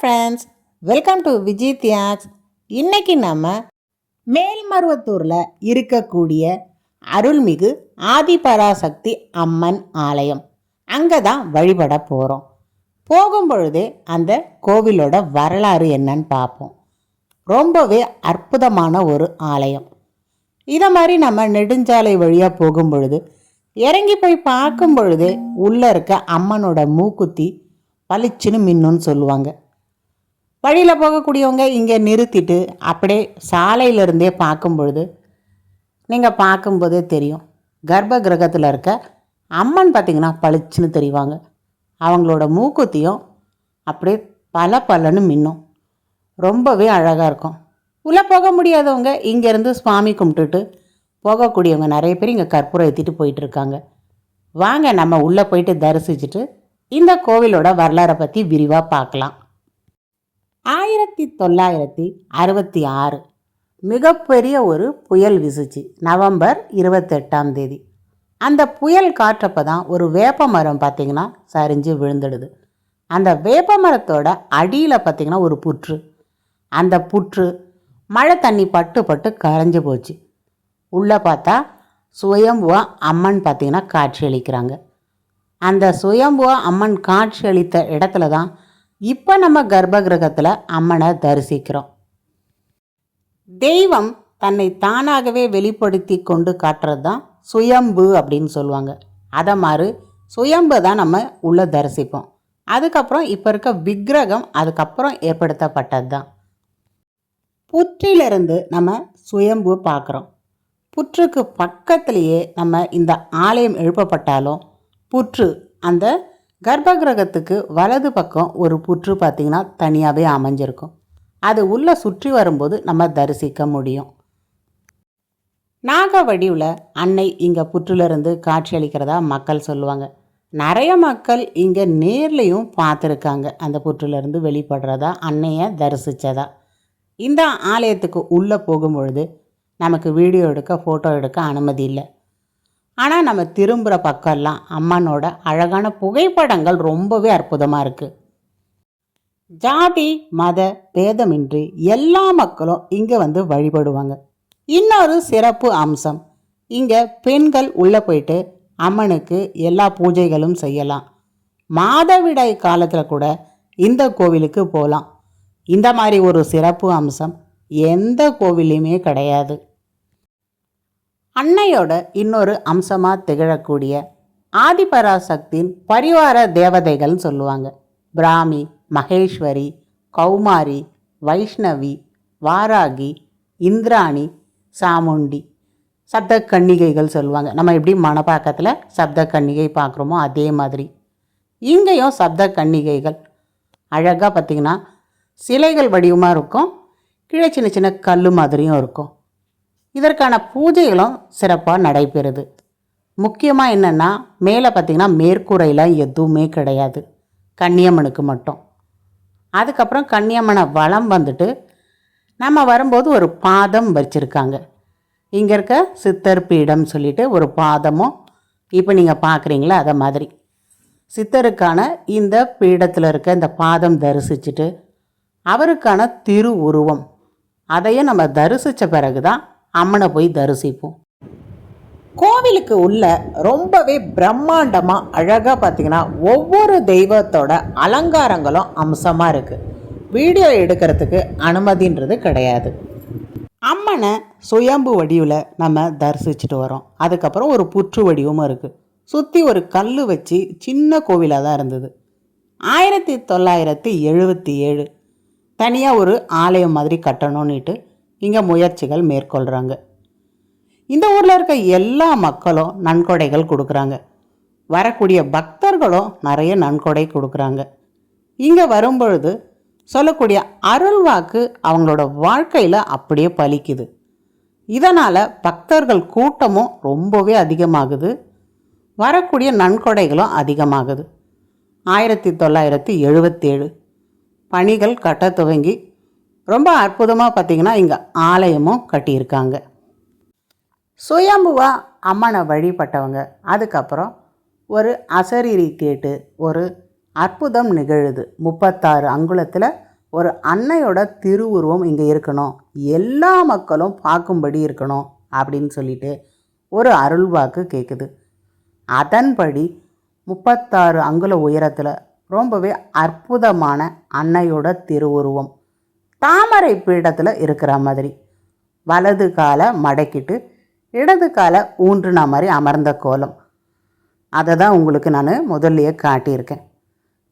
Friends welcome to Vijay தியாக்ஸ் இன்னைக்கு நம்ம மேல்மருவத்தூரில் இருக்கக்கூடிய அருள்மிகு ஆதிபராசக்தி அம்மன் ஆலயம். அங்கே தான் வழிபட போகிறோம் போகும் பொழுதே அந்த கோவிலோட வரலாறு என்னன்னு பார்ப்போம் ரொம்பவே அற்புதமான ஒரு ஆலயம். இதை மாதிரி நம்ம நெடுஞ்சாலை வழியாக போகும் பொழுது இறங்கி போய் பார்க்கும் பொழுதே உள்ளே இருக்க அம்மனோட மூக்குத்தி பளிச்சுன்னு மின்னுன்னு சொல்லுவாங்க. வழியில் போகக்கூடியவங்க இங்கே நிறுத்திட்டு அப்படியே சாலையிலிருந்தே பார்க்கும் பொழுது நீங்கள் பார்க்கும்போதே தெரியும். கர்ப்ப கிரகத்தில் இருக்க அம்மன் பார்த்திங்கன்னா பளிச்சுன்னு தெரிவாங்க. அவங்களோட மூக்குத்தியும் அப்படியே பல பலன்னு மின்னும். ரொம்பவே அழகாக இருக்கும். உள்ளே போக முடியாதவங்க இங்கேருந்து சுவாமி கும்பிட்டுட்டு போகக்கூடியவங்க நிறைய பேர் இங்கே கற்பூரம் ஏற்றிட்டு போயிட்டு இருக்காங்க வாங்க நம்ம உள்ளே போயிட்டு தரிசிச்சுட்டு இந்த கோவிலோட வரலாறை பற்றி விரிவாக பார்க்கலாம். ஆயிரத்தி தொள்ளாயிரத்தி அறுபத்தி ஆறு. மிகப்பெரிய ஒரு புயல் வீசுச்சு. நவம்பர் இருபத்தெட்டாம் தேதி. அந்த புயல் காற்றப்போ தான் ஒரு வேப்ப மரம் பார்த்திங்கன்னா சரிஞ்சு விழுந்துடுது. அந்த வேப்ப மரத்தோட அடியில் பார்த்திங்கன்னா ஒரு புற்று. அந்த புற்று மழை தண்ணி பட்டு பட்டு கரைஞ்சு போச்சு. உள்ளே பார்த்தா சுயம்புவா அம்மன் பார்த்திங்கன்னா காட்சி அளிக்கிறாங்க. அந்த சுயம்புவா அம்மன் காட்சி அளித்த இடத்துல தான் இப்போ நம்ம கர்ப்ப கிரகத்தில் அம்மனை தரிசிக்கிறோம். தெய்வம் தன்னை தானாகவே வெளிப்படுத்தி கொண்டு காட்டுறது தான் சுயம்பு அப்படின்னு சொல்லுவாங்க. அதை மாதிரி சுயம்பு தான் நம்ம உள்ளே தரிசிப்போம். அதுக்கப்புறம் இப்போ இருக்க விக்கிரகம் அதுக்கப்புறம் ஏற்படுத்தப்பட்டது தான் புற்றிலிருந்து நம்ம சுயம்பு பார்க்குறோம். புற்றுக்கு பக்கத்திலேயே நம்ம இந்த ஆலயம் எழுப்பப்பட்டாலும் புற்று அந்த கர்ப்பகிரகத்துக்கு வலது பக்கம் ஒரு புற்று பார்த்திங்கன்னா தனியாகவே அமைஞ்சிருக்கும். அது உள்ளே சுற்றி வரும்போது நம்ம தரிசிக்க முடியும். நாக வடிவில் அன்னை இங்கே புற்றுலேருந்து காட்சியளிக்கிறதா மக்கள் சொல்லுவாங்க. நிறைய மக்கள் இங்கே நேர்லேயும் பார்த்துருக்காங்க. அந்த புற்றுலேருந்து வெளிப்படுறதா அன்னையை தரிசித்ததா இந்த ஆலயத்துக்கு உள்ளே போகும்பொழுது நமக்கு வீடியோ எடுக்க ஃபோட்டோ எடுக்க அனுமதி இல்லை. ஆனால் நம்ம திரும்புகிற பக்கம்லாம் அம்மனோட அழகான புகைப்படங்கள் ரொம்பவே அற்புதமாக இருக்குது ஜாதி மத பேதமின்றி எல்லா மக்களும் இங்கே வந்து வழிபடுவாங்க. இன்னொரு சிறப்பு அம்சம் இங்கே பெண்கள் உள்ளே போயிட்டு அம்மனுக்கு எல்லா பூஜைகளும் செய்யலாம். மாதவிடாய் காலத்தில் கூட இந்த கோவிலுக்கு போகலாம் இந்த மாதிரி ஒரு சிறப்பு அம்சம் எந்த கோவிலையுமே கிடையாது. அன்னையோட இன்னொரு அம்சமாக திகழக்கூடிய ஆதிபராசக்தியின் பரிவார தேவதைகள்னு சொல்லுவாங்க. பிராமி மகேஸ்வரி கௌமாரி வைஷ்ணவி வாராகி இந்திராணி சாமுண்டி சப்த கன்னிகைகள் சொல்லுவாங்க. நம்ம எப்படி மணப்பாக்கத்தில் சப்த கன்னிகை பார்க்குறோமோ அதே மாதிரி. இங்கேயும் சப்த கன்னிகைகள் அழகாக பார்த்திங்கன்னா சிலைகள் வடிவமாக இருக்கும். கீழே சின்ன சின்ன கல் மாதிரியும் இருக்கும். இதற்கான பூஜைகளும் சிறப்பாக நடைபெறுது. முக்கியமாக என்னென்னா மேலே பார்த்திங்கன்னா மேற்கூரையெல்லாம் எதுவுமே கிடையாது. கன்னியம்மனுக்கு மட்டும். அதுக்கப்புறம் கன்னியம்மனை வளம் வந்துட்டு நம்ம வரும்போது ஒரு பாதம் வச்சுருக்காங்க. இங்கே இருக்க சித்தர் பீடம் சொல்லிட்டு ஒரு பாதமும் இப்போ நீங்கள் பார்க்குறீங்களா அதை மாதிரி. சித்தருக்கான இந்த பீடத்தில் இருக்க இந்த பாதம் தரிசிச்சுட்டு அவருக்கான திரு உருவம் அதையும் நம்ம தரிசித்த பிறகு தான் அம்மனை போய் தரிசிப்போம். கோவிலுக்கு உள்ள ரொம்பவே பிரம்மாண்டமாக அழகாக பார்த்தீங்கன்னா ஒவ்வொரு தெய்வத்தோட அலங்காரங்களும் அம்சமாக இருக்குது வீடியோ எடுக்கிறதுக்கு அனுமதின்றது கிடையாது. அம்மனை சுயம்பு வடிவில் நம்ம தரிசிச்சுட்டு வரோம். அதுக்கப்புறம் ஒரு புற்று வடிவமும் இருக்குது சுற்றி ஒரு கல் வச்சு சின்ன கோவிலாக தான் இருந்தது. ஆயிரத்தி தொள்ளாயிரத்தி எழுபத்தி ஏழு தனியாக ஒரு ஆலயம் மாதிரி கட்டணும்னுட்டு இங்கே முயற்சிகள் மேற்கொள்கிறாங்க இந்த ஊரில் இருக்க எல்லா மக்களும் நன்கொடைகள் கொடுக்குறாங்க. வரக்கூடிய பக்தர்களும் நிறைய நன்கொடை கொடுக்குறாங்க. இங்கே வரும்பொழுது சொல்லக்கூடிய அருள் வாக்கு அவங்களோட வாழ்க்கையில் அப்படியே பலிக்குது. இதனால் பக்தர்கள் கூட்டமும் ரொம்பவே அதிகமாகுது. வரக்கூடிய நன்கொடைகளும் அதிகமாகுது. ஆயிரத்தி தொள்ளாயிரத்தி எழுபத்தேழு பணிகள் கட்ட துவங்கி ரொம்ப அற்புதமாக பார்த்திங்கன்னா இங்கே ஆலயமும் கட்டியிருக்காங்க. சுயம்புவா அம்மனை வழிபட்டவங்க. அதுக்கப்புறம் ஒரு அசரீரி கேட்டு ஒரு அற்புதம் நிகழுது. முப்பத்தாறு அங்குலத்தில் ஒரு அன்னையோட திருவுருவம் இங்கே இருக்கணும். எல்லா மக்களும் பார்க்கும்படி இருக்கணும் அப்படின்னு சொல்லிட்டு ஒரு அருள்வாக்கு கேட்குது அதன்படி முப்பத்தாறு அங்குல உயரத்தில் ரொம்பவே அற்புதமான அன்னையோட திருவுருவம். தாமரை பீடத்தில் இருக்கிற மாதிரி. வலது காலை மடக்கிட்டு இடது காலை ஊன்றுன மாதிரி அமர்ந்த கோலம். அதை தான் உங்களுக்கு நான் முதல்லையே காட்டியிருக்கேன்.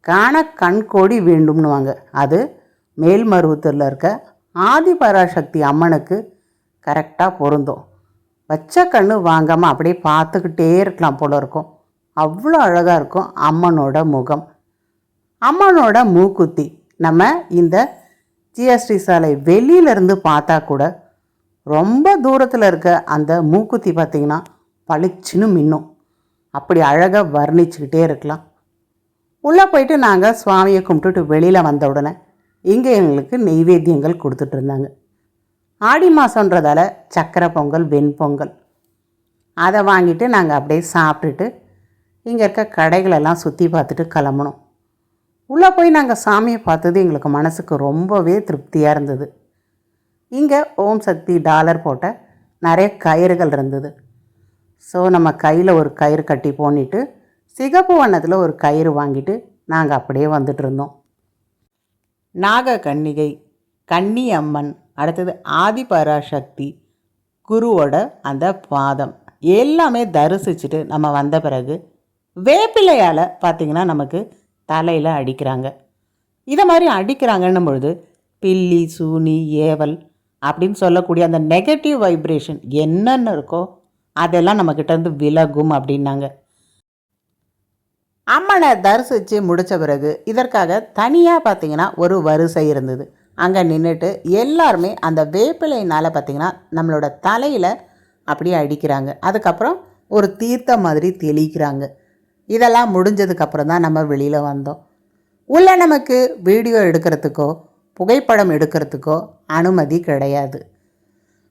காண கண்கோடி வேண்டும்னுவாங்க. அது மேல்மருவத்தூரில் இருக்க ஆதிபராசக்தி அம்மனுக்கு கரெக்டாக பொருந்தும். வச்ச கண்ணு வாங்காமல் அப்படியே பார்த்துக்கிட்டே இருக்கலாம் போல இருக்கும். அவ்வளோ அழகாக இருக்கும் அம்மனோட முகம். அம்மனோட மூக்குத்தி. நம்ம இந்த ஜிஎஸ்டி சாலை வெளியிலேருந்து பார்த்தா கூட ரொம்ப தூரத்தில் இருக்க அந்த மூக்குத்தி பார்த்திங்கன்னா பளிச்சுன்னு மின்னும். அப்படி அழகாக வர்ணிச்சுக்கிட்டே இருக்கலாம். உள்ளே போயிட்டு நாங்கள் சுவாமியை கும்பிட்டுட்டு வெளியில் வந்த உடனே இங்கே எங்களுக்கு நெய்வேத்தியங்கள் கொடுத்துட்டு இருந்தாங்க. ஆடி மாதன்றதால சக்கரை பொங்கல் வெண்பொங்கல் அதை வாங்கிட்டு நாங்கள் அப்படியே சாப்பிட்டுட்டு இங்கே இருக்க கடைகளெல்லாம் சுற்றி பார்த்துட்டு கிளம்புனோம். உள்ளே போய் நாங்கள் சாமியை பார்த்தது எங்களுக்கு மனசுக்கு ரொம்பவே திருப்தியாக இருந்தது. இங்கே ஓம் சக்தி டாலர் போட்ட நிறைய கயிறுகள் இருந்தது. ஸோ நம்ம கையில் ஒரு கயிறு கட்டி போனிட்டு சிகப்பு வண்ணத்தில் ஒரு கயிறு வாங்கிட்டு நாங்கள் அப்படியே வந்துட்டுருந்தோம் நாக கன்னிகை கன்னி அம்மன் அடுத்தது ஆதிபராசக்தி குருவோட அந்த பாதம். எல்லாமே தரிசிச்சுட்டு நம்ம வந்த பிறகு வேப்பிலையால் பார்த்திங்கன்னா நமக்கு தலையில் அடிக்கிறாங்க. இதை மாதிரி அடிக்கிறாங்கன்னும் பொழுது பில்லி சூனி ஏவல் அப்படின்னு சொல்லக்கூடிய அந்த நெகட்டிவ் வைப்ரேஷன் என்னென்ன இருக்கோ அதெல்லாம் நம்மக்கிட்டேருந்து விலகும் அப்படின்னாங்க. அம்மனை தரிசித்து முடித்த பிறகு இதற்காக தனியாக பார்த்தீங்கன்னா ஒரு வரிசை இருந்தது. அங்கே நின்றுட்டு எல்லாருமே அந்த வேப்பிலையினால் பார்த்தீங்கன்னா நம்மளோட தலையில் அப்படியே அடிக்கிறாங்க. அதுக்கப்புறம் ஒரு தீர்த்தம் மாதிரி தெளிக்கிறாங்க. இதெல்லாம் முடிஞ்சதுக்கப்புறம் தான் நம்ம வெளியில் வந்தோம். உள்ளே நமக்கு வீடியோ எடுக்கிறதுக்கோ புகைப்படம் எடுக்கிறதுக்கோ அனுமதி கிடையாது.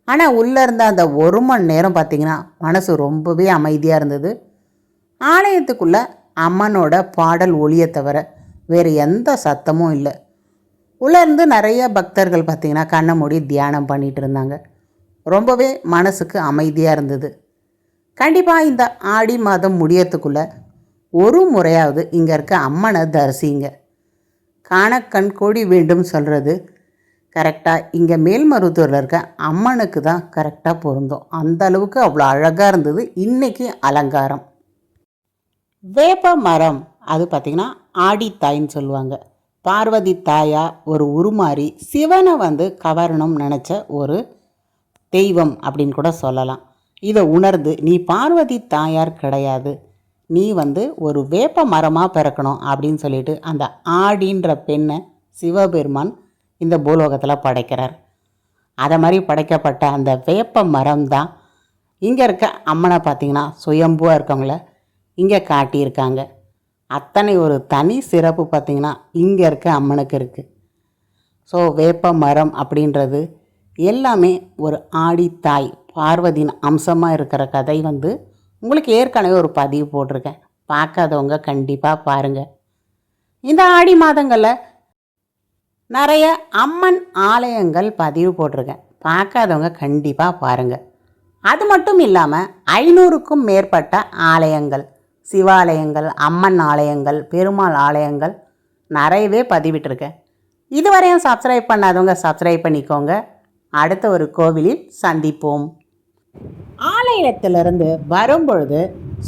ஆனால் உள்ளே இருந்த அந்த ஒரு மணி நேரம் பார்த்திங்கன்னா மனசு ரொம்பவே அமைதியாக இருந்தது. ஆலயத்துக்குள்ளே அம்மனோட பாடல் ஒளியை தவிர வேறு எந்த சத்தமும் இல்லை. உள்ளே இருந்து நிறைய பக்தர்கள் பார்த்திங்கன்னா கண்ணை மூடி தியானம் பண்ணிகிட்டு இருந்தாங்க. ரொம்பவே மனசுக்கு அமைதியாக இருந்தது. கண்டிப்பாக இந்த ஆடி மாதம் முடியறதுக்குள்ளே ஒரு முறையாவது இங்கே இருக்க அம்மனை தரிசிங்க. காண கண் கோடி வேண்டும் சொல்கிறது கரெக்டாக இங்கே மேல்மருவத்தூரில் இருக்க அம்மனுக்கு தான் கரெக்டாக பொருந்தும். அந்த அளவுக்கு அவ்வளோ அழகாக இருந்தது. இன்றைக்கி அலங்காரம். வேப்ப மரம் அது பார்த்திங்கன்னா ஆடித்தாயின்னு சொல்லுவாங்க. பார்வதி தாயா ஒரு உருமாறி சிவனை வந்து கவரணும்னு நினச்ச ஒரு தெய்வம் அப்படின்னு கூட சொல்லலாம். இதை உணர்ந்து நீ பார்வதி தாயார் கிடையாது. நீ வந்து ஒரு வேப்ப மரமாக பிறக்கணும் அப்படின்னு சொல்லிட்டு அந்த ஆடின்ற பெண்ணை சிவபெருமான் இந்த பூலோகத்தில் படைக்கிறார். அதை மாதிரி படைக்கப்பட்ட அந்த வேப்ப மரம் தான் இங்கே இருக்க அம்மனை பார்த்திங்கன்னா சுயம்புவாக இருக்கவங்கள இங்கே காட்டியிருக்காங்க. அத்தனை ஒரு தனி சிறப்பு பார்த்திங்கன்னா இங்கே இருக்க அம்மனுக்கு இருக்குது ஸோ வேப்ப மரம் அப்படின்றது எல்லாமே ஒரு ஆடித்தாய் பார்வதியின் அம்சமாக இருக்கிற கதை வந்து உங்களுக்கு ஏற்கனவே ஒரு பதிவு போட்டிருக்கேன். பார்க்காதவங்க கண்டிப்பாக பாருங்கள் இந்த ஆடி மாதங்களில் நிறைய அம்மன் ஆலயங்கள் பதிவு போட்டிருக்கேன். பார்க்காதவங்க கண்டிப்பாக பாருங்கள் அது மட்டும் இல்லாமல் ஐநூறுக்கும் மேற்பட்ட ஆலயங்கள் சிவாலயங்கள் அம்மன் ஆலயங்கள் பெருமாள் ஆலயங்கள் நிறையவே பதிவிட்டிருக்கேன். இதுவரையும் சப்ஸ்கிரைப் பண்ணாதவங்க சப்ஸ்கிரைப் பண்ணிக்கோங்க. அடுத்த ஒரு கோவிலில் சந்திப்போம். ஆலயத்திலிருந்து வரும்பொழுது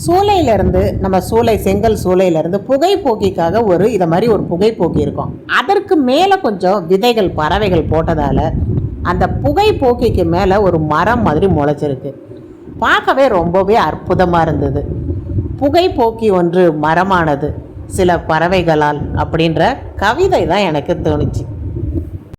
சூளையிலிருந்து நம்ம சூளை செங்கல் சூளையிலிருந்து புகைப்போக்கிக்காக ஒரு இதை மாதிரி ஒரு புகைப்போக்கி இருக்கும். அதற்கு மேலே கொஞ்சம் விதைகள் பறவைகள் போட்டதால் அந்த புகைப்போக்கிக்கு மேலே ஒரு மரம் மாதிரி முளைச்சிருக்கு. பார்க்கவே ரொம்பவே அற்புதமாக இருந்தது. புகைப்போக்கி ஒன்று மரமானது சில பறவைகளால் அப்படின்ற கவிதை தான் எனக்கு தோணுச்சு.